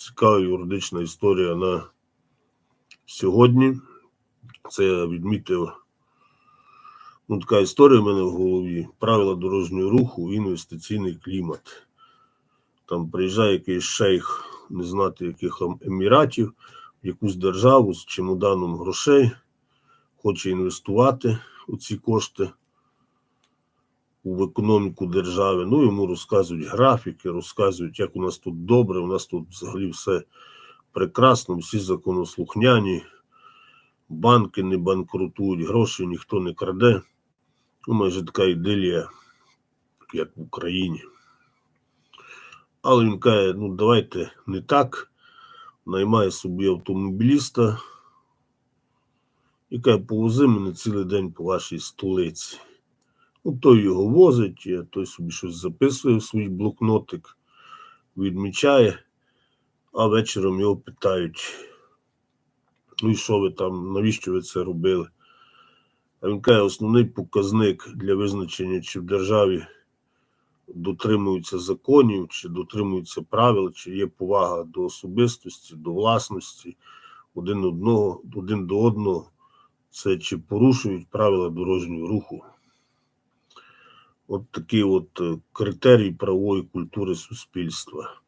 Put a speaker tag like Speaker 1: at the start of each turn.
Speaker 1: цікава юридична історія на сьогодні. Це я відмітив. Ну, така історія в мене в голові. Правила дорожнього руху, в інвестиційний клімат. Там приїжджає якийсь шейх, не знати яких еміратів, в якусь державу з чемоданом грошей, хоче інвестувати у ці кошти в економіку держави. Ну, йому розказують графіки, розказують, як у нас тут добре, у нас тут взагалі все прекрасно, всі законослухняні, банки не банкрутують, гроші ніхто не краде. Ну, майже така іделія, як в Україні. Але він каже, ну давайте не так. Наймає собі автомобіліста і каже, повози мене цілий день по вашій столиці. Ну, той його возить, той собі щось записує в свій блокнотик, відмічає, а вечором його питають, ну і що ви там, навіщо ви це робили? А він каже, основний показник для визначення, чи в державі дотримуються законів, чи дотримуються правил, чи є повага до особистості, до власності один одного, один до одного, це чи порушують правила дорожнього руху. От такий от е, критерій правової культури суспільства.